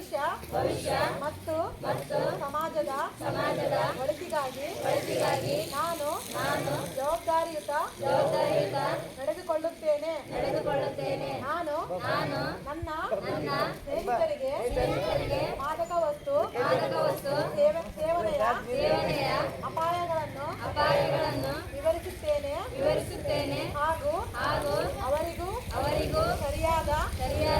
ಭವಿಷ್ಯ ಭವಿಷ್ಯ ಮತ್ತು ಮತ್ತು ಸಮಾಜದ ಸಮಾಜದ ಒಳಿತಿಗಾಗಿ ಒಳಿತಿಗಾಗಿ ನಾನು ನಾನು ಜವಾಬ್ದಾರಿಯುತ ಜವಾಬ್ದಾರಿಯುತ ನಡೆದುಕೊಳ್ಳುತ್ತೇನೆ. ನಡೆದುಕೊಳ್ಳುತ್ತೇನೆ. ನಾನು ನಾನು ನನ್ನ ನನ್ನ ಸ್ನೇಹಿತರಿಗೆ ಸ್ನೇಹಿತರಿಗೆ ಮಾದಕ ವಸ್ತು ಮಾದಕ ವಸ್ತು ಸೇವೆ ಸೇವನೆಯ ಸೇವನೆಯ ಅಪಾಯಗಳನ್ನು ಅಪಾಯಗಳನ್ನು ವಿವರಿಸುತ್ತೇನೆ. ವಿವರಿಸುತ್ತೇನೆ. ಹಾಗೂ ಹಾಗೂ ಅವರಿಗೂ ಅವರಿಗೂ ಸರಿಯಾದ ಸರಿಯಾದ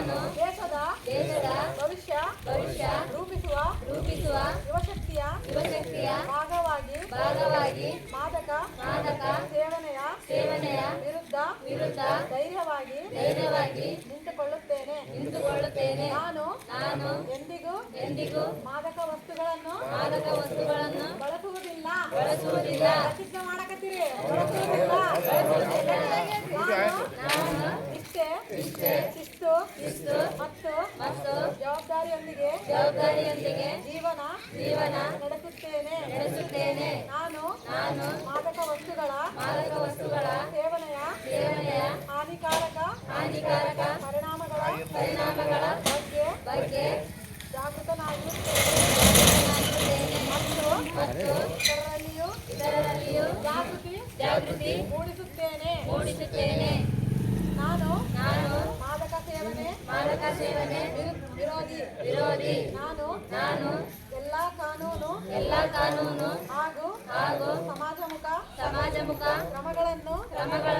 ನಾನು ದೇಶದ ದೇಶದ ಭವಿಷ್ಯ ಭವಿಷ್ಯ ರೂಪಿಸುವ ರೂಪಿಸುವ ಯುವಶಕ್ತಿಯ ಯುವಶಕ್ತಿಯ ಭಾಗವಾಗಿ ಭಾಗವಾಗಿ ಮಾದಕ ಮಾದಕ ಸೇವನೆಯ ಸೇವನೆಯ ವಿರುದ್ಧ ವಿರುದ್ಧ ಧೈರ್ಯವಾಗಿ ಧೈರ್ಯವಾಗಿ ನಿಂತುಕೊಳ್ಳುತ್ತೇನೆ. ನಿಂತುಕೊಳ್ಳುತ್ತೇನೆ. ನಾನು ನಾನು ಎಂದಿಗೂ ಎಂದಿಗೂ ಮಾದಕ ವಸ್ತುಗಳನ್ನು ಮಾದಕ ವಸ್ತುಗಳನ್ನು ಬಳಸುವುದಿಲ್ಲ. ಬಳಸುವುದಿಲ್ಲ. ಪ್ರತಿಜ್ಞೆ ಮಾಡಕತ್ತೀರಿ. ಬಳಸುವುದಿಲ್ಲ. ನಾನು ಇಷ್ಟೇ ನಿಷ್ಠೆ, ಶಿಸ್ತು ಶಿಸ್ತು ಮತ್ತು ಮತ್ತು ಜವಾಬ್ದಾರಿಯೊಂದಿಗೆ ಜವಾಬ್ದಾರಿಯೊಂದಿಗೆ ಜೀವನ ಜೀವನ ನಡೆಸುತ್ತೇನೆ. ನಡೆಸುತ್ತೇನೆ. ನಾನು ನಾನು ಮಾದಕ ವಸ್ತುಗಳ ಮಾದಕ ವಸ್ತುಗಳ ಸೇವನೆಯ ಸೇವನೆಯ ಹಾನಿಕಾರಕ ಹಾನಿಕಾರಕ ಪರಿಣಾಮಗಳ ಪರಿಣಾಮಗಳ ಬಗ್ಗೆ ಬಗ್ಗೆ ಜಾಗೃತನಾಗಿರುತ್ತೇನೆ. ಮತ್ತು ಮತ್ತು ಇತರರಲ್ಲಿಯೂ ಇತರರಲ್ಲಿಯೂ ಜಾಗೃತಿ ಜಾಗೃತಿ ಮೂಡಿಸುತ್ತೇನೆ ಮೂಡಿಸುತ್ತೇನೆ ನಾನು ನಾನು ಮಾದಕ ಸೇವನೆ ಮಾದಕ ಸೇವನೆ ವಿರೋಧಿ ವಿರೋಧಿ. ನಾನು ನಾನು ಎಲ್ಲಾ ಕಾನೂನು ಎಲ್ಲ ಕಾನೂನು ಹಾಗೂ ಹಾಗೂ ಸಮಾಜಮುಖ ಸಮಾಜಮುಖ ಕ್ರಮಗಳನ್ನು ಕ್ರಮಗಳನ್ನು